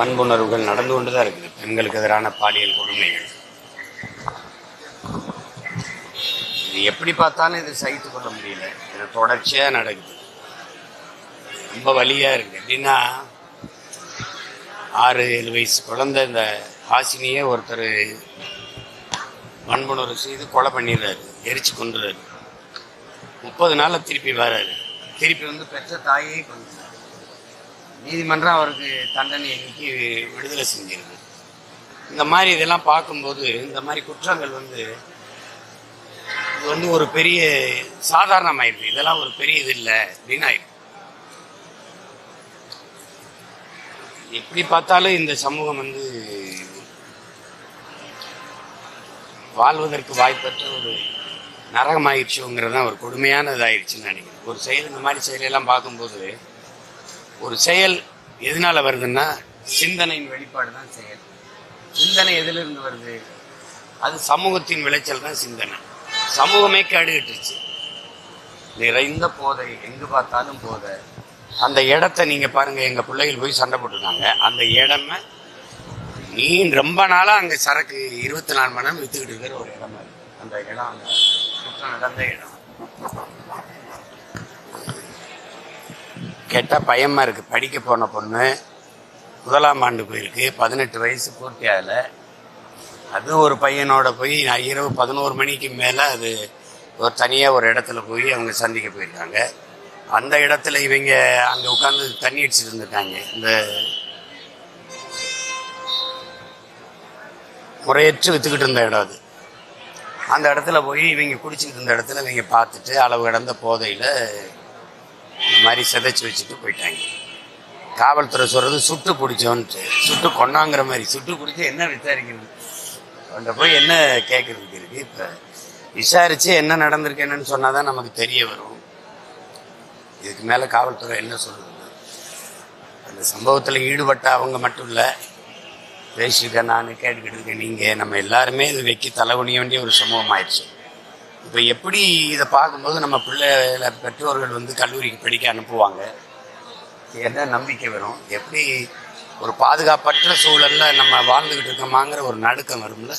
பண்புணர்வுகள் நடந்து கொண்டு தான் இருக்குது. பெண்களுக்கு எதிரான பாலியல் கொடுமைகள். இது எப்படி பார்த்தாலும் இது சகித்து கொள்ள முடியல. இது தொடர்ச்சியாக நடக்குது. ரொம்ப வழியாக இருக்கு. எப்படின்னா ஆறு ஏழு வயசு குழந்தை இந்த ஹாசினியே ஒருத்தர் வன்புணர்வு செய்து கொலை பண்ணிடுறாரு. எரிச்சு கொண்டுறாரு முப்பது நாளில் திருப்பி வராரு. திருப்பி வந்து பெற்ற தாயே கொண்டு நீதிமன்றம் அவருக்கு தண்டனை இன்னைக்கு விடுதலை செஞ்சிருக்கு இந்த மாதிரி இதெல்லாம் பார்க்கும்போது இந்த மாதிரி குற்றங்கள் வந்து இது வந்து ஒரு பெரிய சாதாரணமாயிருக்கு இதெல்லாம் ஒரு பெரிய இது இல்லை அப்படின்னு எப்படி பார்த்தாலும் இந்த சமூகம் வந்து வாழ்வதற்கு வாய்ப்பற்ற ஒரு நரகமாயிடுச்சுங்கிறது தான் ஒரு கொடுமையான இதாயிடுச்சுன்னு நினைக்கிறேன். ஒரு செயல் இந்த மாதிரி செயலெல்லாம் பார்க்கும்போது ஒரு செயல் எதனால வருதுன்னா சிந்தனையின் வெளிப்பாடு தான் செயல். சிந்தனை எதிலிருந்து வருது? அது சமூகத்தின் விளைச்சல் தான் சிந்தனை. சமூகமே கேடுகிட்டுருச்சு நிறைந்த போதை எங்கு பார்த்தாலும் போதை. அந்த இடத்த நீங்கள் பாருங்கள் எங்கள் பிள்ளைகள் போய் சண்டை போட்டிருக்காங்க. அந்த இடமே நீ ரொம்ப நாளாக அங்கே சரக்கு இருபத்தி நாலு மணி நேரம் வித்துக்கிட்டு இருக்கிற ஒரு இடம் அது. அந்த இடம் அந்த குற்றம் நடந்த இடம். கேட்டால் பயமாக இருக்குது படிக்க போன பொண்ணு முதலாம் ஆண்டு போயிருக்கு பதினெட்டு வயசு பூர்த்தி ஆகலை. அது ஒரு பையனோட போய் நான் இரவு பதினோரு மணிக்கு மேலே அது ஒரு தனியாக ஒரு இடத்துல போய் அவங்க சந்திக்க போயிருக்காங்க. அந்த இடத்துல இவங்க அங்கே உட்காந்து தண்ணி அடிச்சுட்டு இருந்திருக்காங்க. இந்த முறையற்று வித்துக்கிட்டு இருந்த இடம் அது. அந்த இடத்துல போய் இவங்க குடிச்சிக்கிட்டு இருந்த இடத்துல இவங்க பார்த்துட்டு அளவு கடந்த போதையில் இந்த மாதிரி சிதைச்சி வச்சுட்டு போயிட்டாங்க. காவல்துறை சொல்கிறது சுட்டு பிடிச்சோன்ட்டு சுட்டு கொண்டாங்கிற மாதிரி சுட்டு பிடிச்சி என்ன விசாரிக்கிறது? அவன்கிட்ட போய் என்ன கேட்குறதுக்கு இருக்கு? இப்போ விசாரித்து என்ன நடந்திருக்கு என்னன்னு சொன்னாதான் நமக்கு தெரிய வரும். இதுக்கு மேலே காவல்துறை என்ன சொல்லுது அந்த சம்பவத்தில் ஈடுபட்ட அவங்க மட்டும் இல்லை பேசியிருக்கேன் நான் கேட்டுக்கிட்டு இருக்கேன் நீங்கள் நம்ம எல்லாருமே இது வைக்க தலைகுனிய வேண்டிய ஒரு சமூகம் ஆயிடுச்சு இப்போ எப்படி இதை பார்க்கும்போது நம்ம பிள்ளைகளை பெற்றோர்கள் வந்து கல்லூரிக்கு படிக்க அனுப்புவாங்க? என்ன நம்பிக்கை வரும்? எப்படி ஒரு பாதுகாப்பற்ற சூழலில் நம்ம வாழ்ந்துக்கிட்டு இருக்கோமாங்கிற ஒரு நடுக்கம் வரும்ல?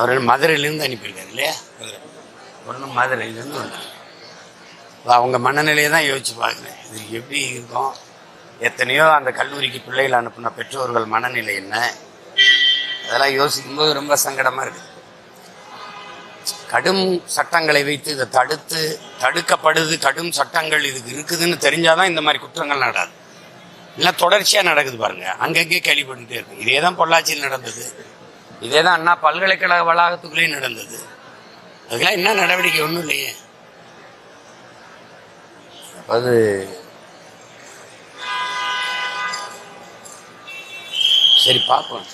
அவர் மதுரையிலேருந்து அனுப்பியிருக்காரு இல்லையா? ஒன்றும் மதுரையிலேருந்து ஒன்று அவங்க மனநிலையை தான் யோசிச்சு பார்க்குறேன். இது எப்படி இருக்கும்? எத்தனையோ அந்த கல்லூரிக்கு பிள்ளைகள் அனுப்பின பெற்றோர்கள் மனநிலை என்ன? அதெல்லாம் யோசிக்கும்போது ரொம்ப சங்கடமாக இருக்குது கடும் சட்டங்களை வைத்து இதை தடுத்து தடுக்கப்படுது கடும் சட்டங்கள் இதுக்கு இருக்குதுன்னு தெரிஞ்சாதான் இந்த மாதிரி குற்றங்கள் நடாது இல்லை தொடர்ச்சியாக நடக்குது பாருங்க. அங்கங்கே கேள்விப்பட்டுட்டே இருக்கு இதே தான் பொள்ளாச்சியில் நடந்தது. இதே தான் அண்ணா பல்கலைக்கழக வளாகத்துக்குள்ளேயும் நடந்தது. அதுக்கெல்லாம் என்ன நடவடிக்கை? ஒன்றும் இல்லையே. அது சரி பார்ப்போம்.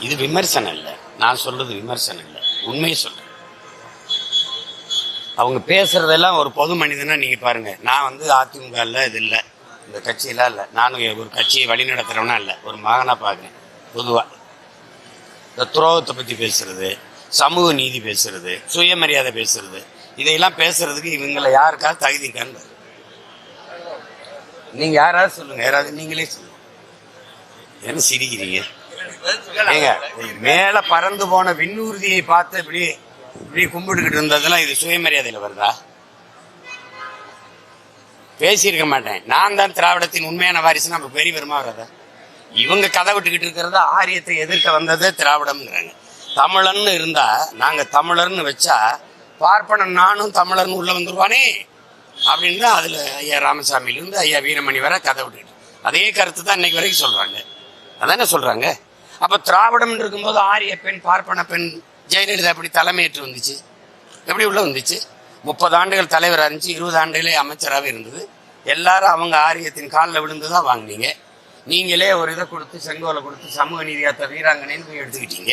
இது விமர்சனம் இல்லை. நான் சொல்றது விமர்சனம் இல்லை. உண்மையை சொல்றேன். அவங்க பேசுறதெல்லாம் ஒரு பொது மனிதனா நீங்க பாருங்க. நான் வந்து அதிமுக இல்ல இது இல்லை. இந்த கட்சியெல்லாம் இல்லை. நானும் ஒரு கட்சியை வழி நடத்துறவனா இல்லை. ஒரு மகனா பார்க்குறேன் பொதுவா. இந்த துரோகத்தை பத்தி பேசுறது சமூக நீதி பேசுறது சுயமரியாதை பேசுறது இதையெல்லாம் பேசுறதுக்கு இவங்களை யாருக்காவது தகுதி இருக்கான்னு நீங்க யாராவது சொல்லுங்க யாராவது நீங்களே சொல்லுங்க. என்ன சிரிக்கிறீங்க? ஏங்க மேல பறந்து போன விண்ணூர்தியை பார்த்து இப்படி இப்படி கும்பிட்டுக்கிட்டு இருந்ததெல்லாம் இது சுயமரியாதையில வருதா? பேசியிருக்க மாட்டேன். நான் தான் திராவிடத்தின் உண்மையான வாரிசு நம்ம பெரிய பெருமா வர்றதா? இவங்க கதை விட்டுக்கிட்டு இருக்கிறத ஆரியத்தை எதிர்க்க வந்ததே திராவிடம்ங்கிறாங்க. தமிழன்னு இருந்தா நாங்க தமிழர்னு வச்சா பார்ப்பனன் நானும் தமிழர்னு உள்ள வந்துருவானே? அப்படின்னு தான் அதில் ஐயா ராமசாமியிலேருந்து ஐயா வீரமணி வரை கதை விட்டுட்டு அதே கருத்து தான் இன்னைக்கு வரைக்கும் சொல்கிறாங்க அதானே சொல்கிறாங்க அப்போ திராவிடம் இருக்கும்போது ஆரிய பெண் பார்ப்பன பெண் ஜெயலலிதா எப்படி தலைமையேற்று வந்துச்சு? எப்படி உள்ளே வந்துச்சு? முப்பது ஆண்டுகள் தலைவராக இருந்துச்சு இருபது ஆண்டுகளே அமைச்சராகவே இருந்தது. எல்லாரும் அவங்க ஆரியத்தின் காலில் விழுந்து தான் வாங்குனீங்க. நீங்களே ஒரு இதை கொடுத்து செங்கோலை கொடுத்து சமூக நீதியாத்த வீராங்கனைன்னு போய் எடுத்துக்கிட்டீங்க.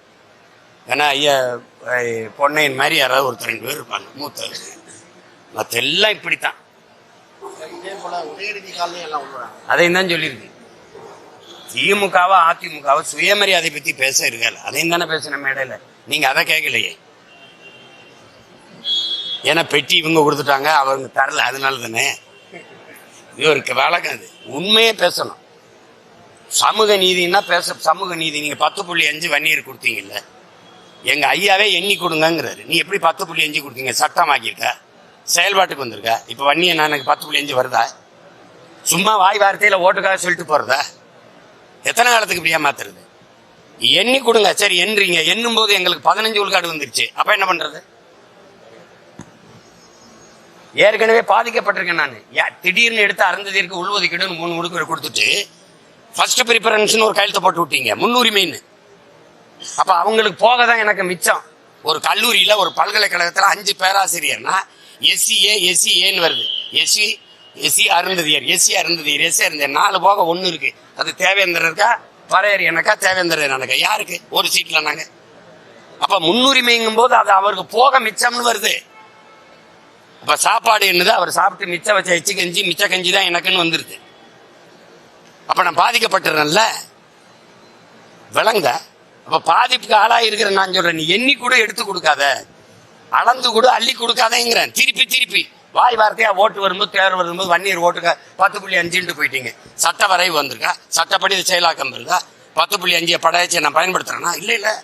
ஏன்னா ஐயா பொன்னையின் மாதிரி யாராவது ஒருத்தர் ரெண்டு பேர் இருப்பாங்க மூத்த மற்ற எல்லாம் இப்படித்தான். இதே போல அதையும் தான் சொல்லியிருக்கு. திமுகவா அதிமுகவா சுயமரியாதை பத்தி பேச இருக்காது அதையும் தானே பேசின மேடையில. நீங்க அதை கேட்கலையே. ஏன்னா பெட்டி இவங்க கொடுத்துட்டாங்க அவங்க தரல அதனால தானே இவருக்கு வழக்கம் அது. உண்மையே பேசணும். சமூக நீதினா பேச சமூக நீதி. நீங்க பத்து புள்ளி அஞ்சு வன்னியர் கொடுத்தீங்கல்ல. எங்க ஐயாவே எண்ணி கொடுங்கிறாரு நீ எப்படி பத்து புள்ளி அஞ்சு கொடுத்தீங்க? சட்டமாக்கியிருக்க செயல்பாட்டுக்கு வந்திருக்க? இப்ப நான் எனக்கு பத்து புள்ளி அஞ்சு வருதா? சும்மா வாய் வார்த்தையில ஓட்டுக்காக சொல்லிட்டு போறதா? எத்தனை காலத்துக்கு இப்படியா மாத்துறது? எண்ணி கொடுங்க. சரி எண்றீங்க. எண்ணும் போது எங்களுக்கு பதினஞ்சு உள்காடு வந்துருச்சு. அப்ப என்ன பண்றது? ஏற்கனவே பாதிக்கப்பட்டிருக்கேன் நான். திடீர்னு எடுத்து அறந்ததற்கு உள்ஒதுக்கீடுன்னு மூணு முடுக்கு கொடுத்துட்டு ஃபர்ஸ்ட் ப்ரிஃபரன்ஸ்னு ஒரு கையெழுத்து போட்டு விட்டீங்க. முன்னுரிமைன்னு. அப்ப அவங்களுக்கு போக தான் எனக்கு மிச்சம். ஒரு கல்லூரியில ஒரு பல்கலைக்கழகத்துல அஞ்சு பேராசிரியர்னா எஸ்சி ஏ எஸ்சி ஏன்னு வருது. SC SC Arunthathiyar SC Arunthathiyar SC Arunthathiyar. நாலு போக ஒன்று இருக்கு. அது தேவேந்திரன் இருக்கா? எனக்கா? தேவேந்திரர் எனக்கா? யாருக்கு? ஒரு சீட்ல நாங்க. அப்ப முன்னுரிமைங்கும் போது அது அவருக்கு போக மிச்சம்னு வருது. அப்ப சாப்பாடு என்னது? அவர் சாப்பிட்டு மிச்சம் வச்ச எச்சி கஞ்சி மிச்ச கஞ்சி தான் எனக்குன்னு வந்துருது. அப்ப நான் பாதிக்கப்பட்டுறேன்ல விளங்க அப்போ பாதிப்புக்கு ஆளாக இருக்கிற நான் சொல்றேன். நீ எண்ணி கூட எடுத்து கொடுக்காத. அளந்து கூட அள்ளி கொடுக்காதேங்கிறேன். திருப்பி திருப்பி. வாய் வார்த்தையா ஓட்டு வரும்போது தேர்வு வரும்போது வன்னியர் ஓட்டுக்க பத்து புள்ளி அஞ்சுன்ட்டு போயிட்டீங்க. சட்ட வரைவு வந்திருக்கா? சட்டப்படி இது செயலாக்கம் இருக்கா பத்து புள்ளி அஞ்சு படையாச்சி நான் பயன்படுத்துறேனா? இல்ல இல்ல.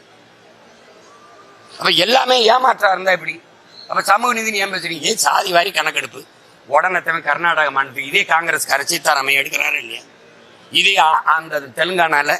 அப்ப எல்லாமே ஏமாற்றா இருந்தா எப்படி? அப்ப சமூக நீதி ஏன் பேசுறீங்க? சாதி வாரி கணக்கெடுப்பு? உடனத்தவன் கர்நாடக மாநிலத்துக்கு இதே காங்கிரஸ் சீதாராமையா எடுக்கிறாரு இல்லையா? இதே ஆ- அந்த தெலுங்கானால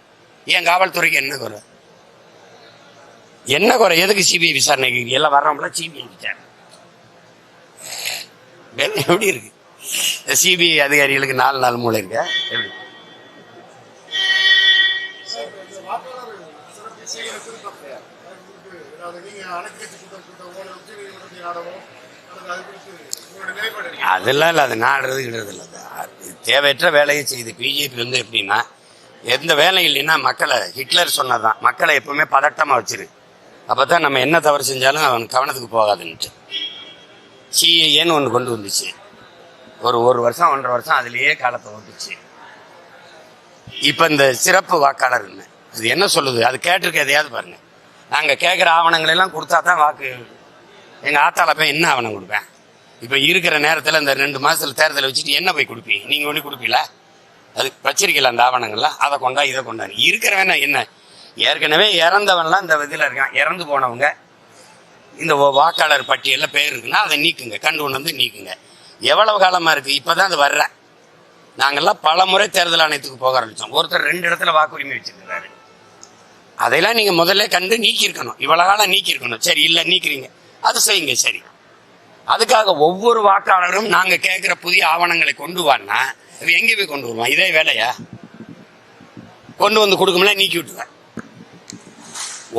என் காவல்துறைக்கு என்ன குறை? என்ன குறை? எதுக்கு சிபிஐ விசாரணை எல்லாம் வர்றோம்ல சிபிஐ விசாரணை. எப்படி இருக்கு? சிபிஐ அதிகாரிகளுக்கு நாலு நாள் மூளை இருக்க? எப்படி? அதெல்லாம் இல்லை அது நாடுறதுங்கிறது இல்லை. அது தேவையற்ற வேலையை செய்து பிஜேபி வந்து எப்படின்னா எந்த வேலை இல்லைன்னா மக்களை ஹிட்லர் சொன்னதுதான். மக்களை எப்பவுமே பதட்டமாக வச்சிரு. அப்போ தான் நம்ம என்ன தவறு செஞ்சாலும் அவன் கவனத்துக்கு போகாதுன்ட்டு. சிஏஏன்னு ஒன்று கொண்டு வந்துச்சு. ஒரு ஒரு வருஷம் ஒன்றரை வருஷம் அதுலேயே காலத்தை ஓட்டுச்சு. இப்போ இந்த சிறப்பு வாக்காளர் அது என்ன சொல்லுது? அது கேட்டிருக்க எதையாவது பாருங்க. நாங்கள் கேட்குற ஆவணங்கள் எல்லாம் கொடுத்தா தான் வாக்கு எங்கள் ஆத்தால போய் என்ன ஆவணம் கொடுப்பேன்? இப்போ இருக்கிற நேரத்தில் இந்த ரெண்டு மாதத்தில் தேர்தலை வச்சுட்டு என்ன போய் கொடுப்பீங்க? நீங்கள் ஒன்று கொடுப்பீங்களா? அது வச்சிருக்கல அந்த ஆவணங்கள்லாம் அதை கொண்டா இதை கொண்டாரு இருக்கிறவன் என்ன? ஏற்கனவே இறந்தவன்லாம் இந்த இதில் இருக்கான். இறந்து போனவங்க இந்த வாக்காளர் பட்டியலில் பேர் இருக்குன்னா அதை நீக்குங்க. கண்டு கொண்டு வந்து நீக்குங்க. எவ்வளவு காலமாக இருக்குது இப்போ தான் அது வர்ற. நாங்கள்லாம் பல முறை தேர்தல் ஆணையத்துக்கு போக ஆரம்பித்தோம் ஒருத்தர் ரெண்டு இடத்துல வாக்குரிமை வச்சிருக்கிறாரு. அதையெல்லாம் நீங்கள் முதல்ல கண்டு நீக்கியிருக்கணும். இவ்வளோ காலம் நீக்கியிருக்கணும். சரி இல்லை நீக்கிறீங்க. அது செய்யுங்க சரி. அதுக்காக ஒவ்வொரு வாக்காளரும் நாங்கள் கேட்குற புதிய ஆவணங்களை கொண்டு வான்னா அது எங்கே போய் கொண்டு வருவான் இதே வேலையா? கொண்டு வந்து கொடுக்கும்ல நீக்கி விட்டுவேன்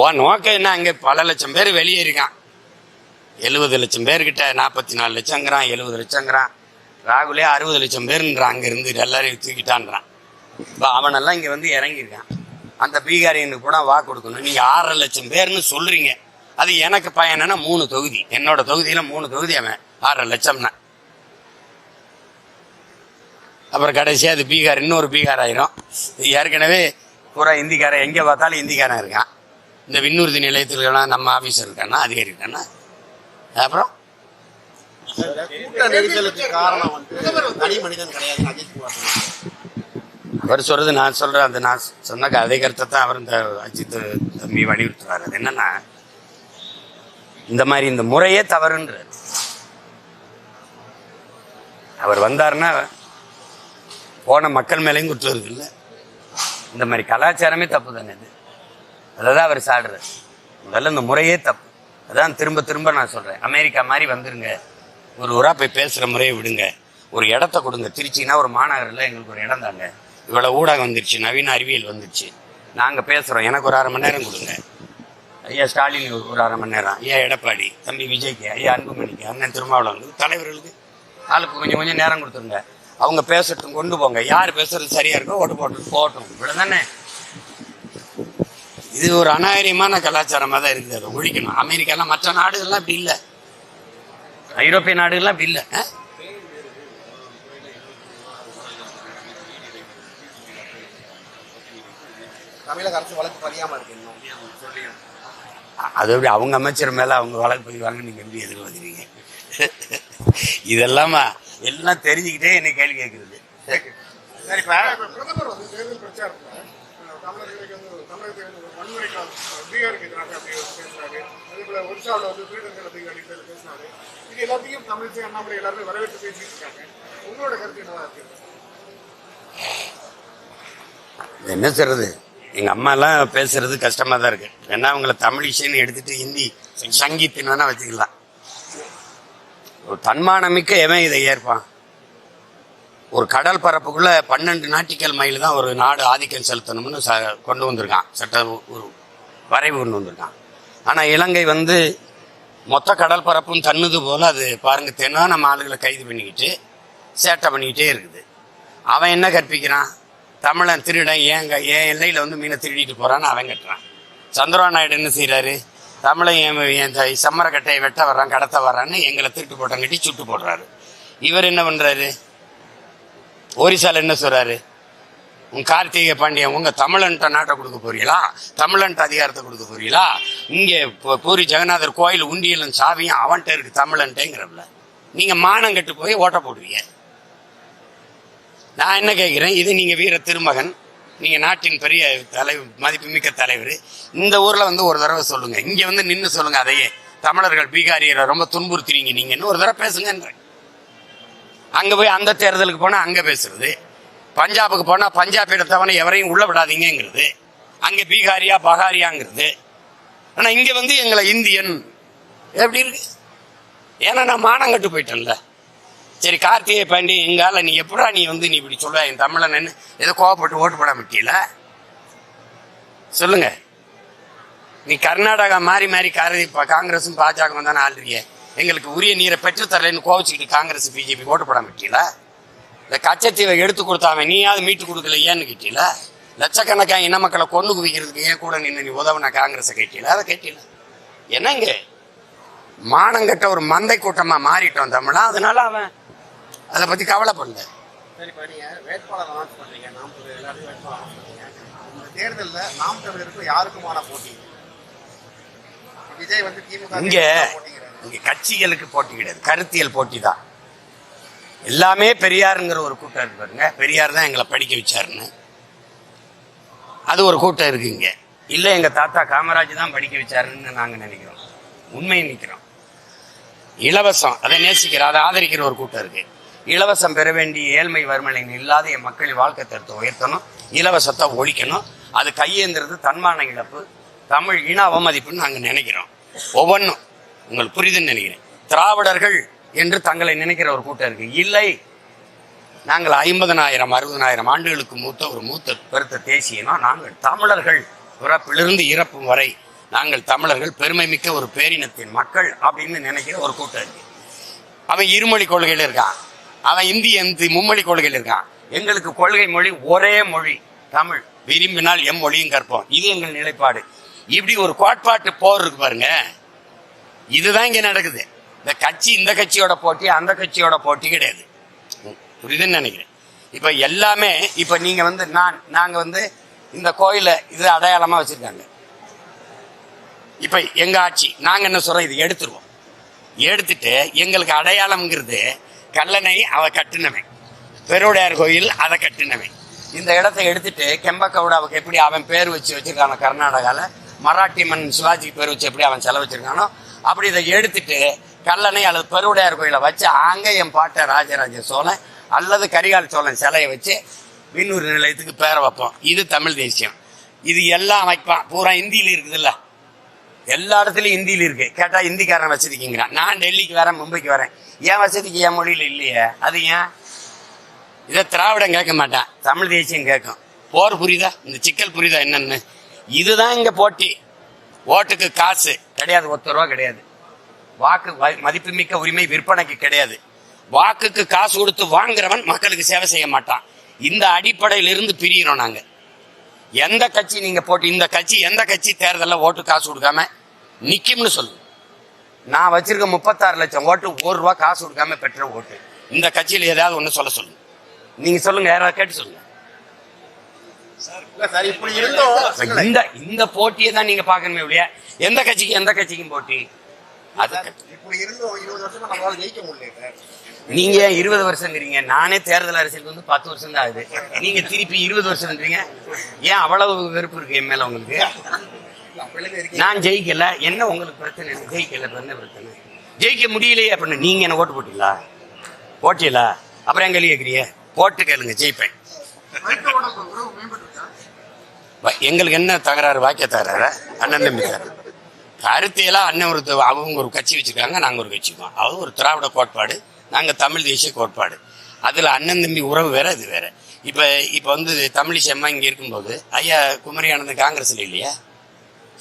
ஓ நோக்கம் என்ன? அங்கே பல லட்சம் பேர் வெளியே இருக்கான். எழுபது லட்சம் பேர்கிட்ட நாற்பத்தி நாலு லட்சங்கிறான் எழுபது லட்சங்கிறான். ராகுலே அறுபது லட்சம் பேருன்றான் அங்கே இருந்து எல்லாரையும் தூக்கிட்டான்றான். இப்போ அவனெல்லாம் இங்கே வந்து இறங்கியிருக்கான். அந்த பீகாரியனுக்கு கூட வாக்கு கொடுக்கணும். நீங்கள் ஆறரை லட்சம் பேர்னு சொல்கிறீங்க அது எனக்கு பயனா மூணு தொகுதி. என்னோட தொகுதியில் மூணு தொகுதி அவன். ஆறரை லட்சம்னா. அப்புறம் கடைசியாக அது பீகார் இன்னொரு பீகார் ஆயிரும் ஏற்கனவே பூரா இந்திக்காரன் எங்கே பார்த்தாலும் இந்திக்காரன் இருக்கான். இந்த விண்ணூர்தி நிலையத்திலாம் நம்ம ஆஃபீஸர் இருக்கானா அதிகாரி இருக்கானா அப்புறம். அவர் சொல்றது நான் சொல்றேன். அந்த நான் சொன்ன அதே கருத்தை தான் அவர் இந்த அஜித் தம்பி வலியுறுத்துறாரு. அது என்னன்னா இந்த மாதிரி இந்த முறையே தவறுன்றார். அவர் வந்தாருன்னா போன மக்கள் மேலேயும் குற்றம் இருக்குல்ல? இந்த மாதிரி கலாச்சாரமே தப்பு தானே இது? அதை தான் அவர் சாடுறார். முதல்ல இந்த முறையே தப்பு. அதான் திரும்ப திரும்ப நான் சொல்கிறேன் அமெரிக்கா மாதிரி வந்துருங்க. ஒரு ஊராக போய் பேசுகிற முறையை விடுங்க. ஒரு இடத்த கொடுங்க. திருச்சின்னா ஒரு மாநகரில் எங்களுக்கு ஒரு இடம் தாங்க. இவ்வளோ ஊடகம் வந்துருச்சு. நவீன அறிவியல் வந்துருச்சு. நாங்கள் பேசுகிறோம் எனக்கு ஒரு அரை மணி நேரம் கொடுங்க. ஐயா ஸ்டாலின் ஒரு அரை மணி நேரம். ஐயா எடப்பாடி தம்பி விஜய்க்கு ஐயா அன்புமணிக்கு அண்ணன் திருமாவளவனுக்கு தலைவர்களுக்கு ஆளுக்கு கொஞ்சம் கொஞ்சம் நேரம் கொடுத்துருங்க. அவங்க பேசட்டும் கொண்டு போங்க. யார் பேசுறது சரியா இருக்கோ ஓட்டு போட்டு போகட்டும் இவ்வளவுதானே? இது ஒரு அநாகரிகமான கலாச்சாரமாக தான் இருக்குது. அதை ஒழிக்கணும். அமெரிக்காலாம் மற்ற நாடுகள்லாம் இப்படி இல்லை. ஐரோப்பிய நாடுகள்லாம் இப்படி இல்லை? தமிழக அரசு வழக்கு இருக்கு இன்னும். அவங்க அமைச்சர் மேல அவங்க வழக்கு பதிவாங்க நீங்க எப்படி எதிர்பார்க்குறீங்க? இதெல்லாம்? எல்லாம் தெரிஞ்சுக்கிட்டே என்னை கேள்வி கேட்குறது. சரி இப்ப இப்ப பிரதமர் வந்து தேர்தல் பிரச்சாரத்துல தமிழர்களுக்கு வந்து தமிழகத்தை வந்து ஒரு வன்முறைக்காக பீகாருக்கு எதிராக அப்படி பேசினாரு. அதே போல ஒரிசாவில் வந்து திருடங்கள் அதிகாரிகள் பேசினாரு. இது எல்லாத்தையும் தமிழிசை அண்ணாமலை எல்லாருமே வரவேற்று பேசிட்டு இருக்காங்க. உங்களோட கருத்து என்னவா இருக்கு? என்ன சொல்றது? எங்க அம்மா எல்லாம் பேசுறது கஷ்டமா தான் இருக்கு. ஏன்னா அவங்கள தமிழ் இசைன்னு எடுத்துட்டு ஹிந்தி சங்கீத்தின் வேணா வச்சுக்கலாம். ஒரு தன்மானமிக்க எவன் இதை ஏற்பான் ஒரு கடல் பரப்புக்குள்ள பன்னெண்டு நாட்டிக்கல் மைல் தான் ஒரு நாடு ஆதிக்கம் செலுத்தணும்னு ச கொண்டு வந்திருக்கான். சட்ட ஒரு வரைவு கொண்டு வந்திருக்கான். ஆனால் இலங்கை வந்து மொத்த கடல் பரப்பும் தன்னுது போல் அது பாருங்க தென்னா நம்ம ஆளுகளை கைது பண்ணிக்கிட்டு சேட்டை பண்ணிக்கிட்டே இருக்குது. அவன் என்ன கற்பிக்கிறான்? தமிழன் திருடன் ஏங்க என் எல்லையில் வந்து மீனை திருடிட்டு போகிறான்னு அவன் கட்டுறான் சந்திரபாபு நாயுடு என்ன செய்கிறாரு தமிழை என் சம்மரக்கட்டையை வெட்ட வர்றான் கடத்த வர்றான்னு எங்களை திருட்டு போட்டம் கட்டி சுட்டு போடுறாரு. இவர் என்ன பண்ணுறாரு ஒரிசால என்ன சொல்கிறாரு உன் கார்த்திகை பாண்டியன் உங்கள் தமிழன்ட்ட நாட்டை கொடுக்க போறீங்களா? தமிழன்ட்ட அதிகாரத்தை கொடுக்க போறீங்களா? இங்கே பூரி ஜெகநாதர் கோயில் உண்டியலும் சாவியும் அவன்கிட்ட இருக்கு தமிழன்ட்டேங்கிறப்பல நீங்கள் மானம் கட்டு போய் ஓட்ட போடுவீங்க. நான் என்ன கேட்குறேன் இது நீங்கள் வீர திருமகன். நீங்கள் நாட்டின் பெரிய தலைவர் மதிப்புமிக்க தலைவர். இந்த ஊரில் வந்து ஒரு தடவை சொல்லுங்க. இங்கே வந்து நின்று சொல்லுங்க அதையே. தமிழர்கள் பீகாரியரை ரொம்ப துன்புறுத்துறீங்க. நீங்கன்னு ஒரு தடவை பேசுங்கன்றேன். அங்கே போய் அந்த தேர்தலுக்கு போனால் அங்கே பேசுறது. பஞ்சாபுக்கு போனால் பஞ்சாப் தவணை எவரையும் உள்ள விடாதீங்கிறது அங்கே பீகாரியா பகாரியாங்கிறது ஆனால் இங்கே வந்து எங்களை இந்தியன். எப்படி இருக்கு? ஏன்னா நான் மானங்கட்டு போயிட்டேன்ல. சரி கார்த்திகை பாண்டி எங்கால நீ எப்படா நீ வந்து நீ இப்படி சொல்ல என் தமிழன் ஏதோ கோவப்பட்டு ஓட்டு போட மாட்டியல சொல்லுங்க. நீ கர்நாடகா மாறி மாறி காரி காங்கிரஸும் பாஜகவும் தானே ஆள்றீங்க எங்களுக்கு உரிய நீரை பெற்று தரலன்னு கோவச்சுக்கிட்டு காங்கிரஸ் பிஜேபி ஓட்டு போட மாட்டீங்கள இந்த கச்சத்தீவை எடுத்து கொடுத்தாம நீயாவது மீட்டு கொடுக்கல ஏன்னு கேட்டீல? லட்சக்கணக்கான இன மக்களை கொண்டு குவிக்கிறதுக்கு ஏன் கூட நின்று நீ உதவுன காங்கிரஸை கேட்டீல? அதை கேட்டியில என்னங்க? மானங்கட்ட ஒரு மந்தை கூட்டமாக மாறிட்டோம் தமிழா? அதனால அவன் அதை பத்தி கவலைப்படல. தேர்தல்ல நாம் தமிழருக்கும் யாருக்குமான போட்டி? விஜய் வந்து திமுக இங்க கட்சிகளுக்கு போட்டி கிடையாது. கருத்தியல் போட்டி தான். எல்லாமே பெரியாருங்கிற ஒரு கூட்டம் இருக்கு பாருங்க. பெரியார் தான் எங்களை படிக்க வச்சாருன்னு. அது ஒரு கூட்டம் இருக்கு இங்க. இல்ல எங்க தாத்தா காமராஜ் தான் படிக்க வச்சாருன்னு நாங்க நினைக்கிறோம். உண்மையை நிக்கிறோம் இலவசம். அதை நேசிக்கிற அதை ஆதரிக்கிற ஒரு கூட்டம் இருக்கு. இலவசம் பெற வேண்டிய ஏழ்மை வறுமனை இல்லாத என் மக்களின் வாழ்க்கை தரத்தை உயர்த்தணும். இலவசத்தை ஒழிக்கணும். அது கையேந்திரது தன்மான இழப்பு. தமிழ் இன அவமதிப்புன்னு நாங்கள் நினைக்கிறோம். ஒவ்வொன்றும் உங்களுக்கு புரியுதுன்னு நினைக்கிறேன். திராவிடர்கள் என்று தங்களை நினைக்கிற ஒரு கூட்டம் இருக்கு. இல்லை. நாங்கள் ஐம்பதனாயிரம் அறுபதனாயிரம் ஆண்டுகளுக்கு மூத்த ஒரு மூத்த பெருத்த தேசியனா நாங்கள் தமிழர்கள் பிறப்பிலிருந்து இறப்பும் வரை நாங்கள் தமிழர்கள் பெருமை மிக்க ஒரு பேரினத்தின் மக்கள் அப்படின்னு நினைக்கிற ஒரு கூட்டம் இருக்கு. அவன் இருமொழி கொள்கையில் இருக்கான். அவன் இந்தி இந்தி மும்மொழி கொள்கையில் இருக்கான். எங்களுக்கு கொள்கை மொழி ஒரே மொழி தமிழ். விரும்பினால் எம் மொழியும் கற்போம். இது எங்கள் நிலைப்பாடு. இப்படி ஒரு கோட்பாட்டு போர் இருக்கு பாருங்க. இதுதான் இங்கே நடக்குது. இந்த கட்சி இந்த கட்சியோட போட்டி அந்த கட்சியோட போட்டி கிடையாது. புரியுதுன்னு நினைக்கிறேன். இப்போ எல்லாமே இப்போ நீங்கள் வந்து நான் நாங்கள் வந்து இந்த கோயிலை இது அடையாளமாக வச்சுருக்காங்க. இப்போ எங்கள் ஆட்சி நாங்கள் என்ன சொல்கிறோம் இது எடுத்துருவோம். எடுத்துட்டு எங்களுக்கு அடையாளம்ங்கிறது கல்லணை அவ கட்டினவன். பெருவுடையார் கோயில் அதை கட்டினவன். இந்த இடத்தை எடுத்துட்டு கெம்பக்கவுடாவுக்கு எப்படி அவன் பேர் வச்சு வச்சிருக்கான கர்நாடகாவில் மராட்டி மன் சிவாஜிக்கு பேர் வச்சு எப்படி அவன் செலவு வச்சிருக்கானோ அப்படி இதை எடுத்துட்டு கல்லணை அல்லது பெருவுடையார் கோயிலை வச்சு அங்கே என் பாட்டை ராஜராஜ சோழன் அல்லது கரிகால் சோழன் சிலையை வச்சு விண்ணூர் நிலையத்துக்கு பேரை வைப்போம். இது தமிழ் தேசியம். இது எல்லாம் வைப்பான். பூரா இந்தியில் இருக்குதுல்ல. எல்லா இடத்துலையும் ஹிந்தியில் இருக்கு. கேட்டால் ஹிந்திக்காரன் வசதிக்குங்கிறான் நான் டெல்லிக்கு வரேன் மும்பைக்கு வரேன். என் வசதிக்கு என் மொழியில் இல்லையே. அது ஏன்? இதை திராவிடம் கேட்க மாட்டான். தமிழ் தேசியம் கேட்கும். போர் புரியுதா? இந்த சிக்கல் புரியுதா என்னன்னு? இதுதான் இங்கே போட்டி. ஓட்டுக்கு காசு. கிடையாது ஒத்த ரூபா கிடையாது. வாக்கு மதிப்புமிக்க உரிமை விற்பனைக்கு கிடையாது. வாக்குக்கு காசு கொடுத்து வாங்குறவன் மக்களுக்கு சேவை செய்ய மாட்டான். இந்த அடிப்படையிலிருந்து பிரியிறோம் நாங்கள் எந்த கட்சி நீங்க போட்டு இந்த கட்சி எந்த கட்சி தேர்தலில் ஓட்டு காசு கொடுக்காம நிக்கும்னு சொல்லு. நான் வச்சிருக்க முப்பத்தாறு லட்சம் ஓட்டு ஒரு ரூபா காசு கொடுக்காம பெற்ற ஓட்டு. இந்த கட்சியில் ஏதாவது ஒன்று சொல்ல சொல்லுங்க நீங்க சொல்லுங்க யாராவது கேட்டு சொல்லுங்க. இந்த இந்த போட்டியை தான் நீங்க பார்க்கணுமே இல்லையா எந்த கட்சிக்கு எந்த கட்சிக்கும் போட்டி? அது இப்படி இருந்தும் இருபது வருஷமா நம்மளால ஜெயிக்க முடியல சார். நீங்க ஏன் இருபது வருஷங்கிறீங்க? நானே தேர்தல் அரசியலுக்கு வந்து பத்து வருஷம் தான் ஆகுது நீங்க திருப்பி இருபது வருஷம்ன்றீங்க? ஏன் அவ்வளவு வெறுப்பு இருக்கு என் மேல உங்களுக்கு? நான் ஜெயிக்கல. என்ன உங்களுக்கு பிரச்சனை? ஜெயிக்கல. என்ன பிரச்சனை? ஜெயிக்க முடியலையே. அப்படின்னு நீங்க என்ன ஓட்டு போட்டீங்களா? போட்டீங்களா? அப்புறம் எங்க கேட்குறீங்க போட்டு கேளுங்க ஜெயிப்பேன். எங்களுக்கு என்ன தகராறு வாக்கிய தகராறு? அண்ணன் தம்பி தகராறு கருத்தையெல்லாம் அண்ணன் ஒரு அவங்க ஒரு கட்சி வச்சிருக்காங்க நாங்கள் ஒரு கட்சிக்கோம். அது ஒரு திராவிட கோட்பாடு. நாங்கள் தமிழ் தேசிய கோட்பாடு. அதில் அண்ணன் தம்பி உறவு வேற இது வேற. இப்போ இப்போ வந்து தமிழிசை இங்கே இருக்கும்போது ஐயா குமரி ஆனந்த் காங்கிரஸ்ல இல்லையா?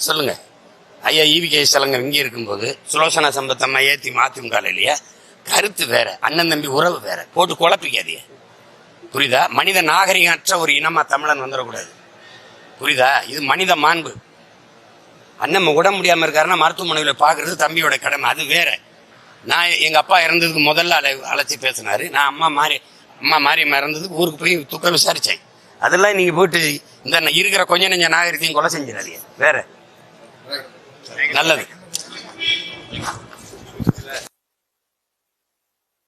சொல்லுங்க. ஐயா ஈவி கே சலங்கர் இங்கே இருக்கும்போது சுலோசனா சம்பத்தம்மா ஏத்தி மதிமுக இல்லையா? கருத்து வேற அண்ணன் தம்பி உறவு வேற. போட்டு குழப்பிக்காதிய புரியுதா? மனித நாகரிகமற்ற ஒரு இனமா தமிழன் வந்துடக்கூடாது. புரியுதா? இது மனித மாண்பு. அண்ணன் உடம்பு முடியாமல் இருக்காருன்னா மருத்துவமனையில் பார்க்கறது தம்பியோட கடமை அது வேற. நான் எங்கள் அப்பா இறந்ததுக்கு முதல்ல அழை அழைச்சி பேசினார். நான் அம்மா மாறி அம்மா மாறி மறந்தது ஊருக்கு போய் துக்க விசாரித்தேன் அதெல்லாம் நீங்கள் போட்டு இந்த இருக்கிற கொஞ்ச நெஞ்ச நாகரிகத்தையும் கொலை செஞ்சிடாதீங்க. வேற. நல்லது.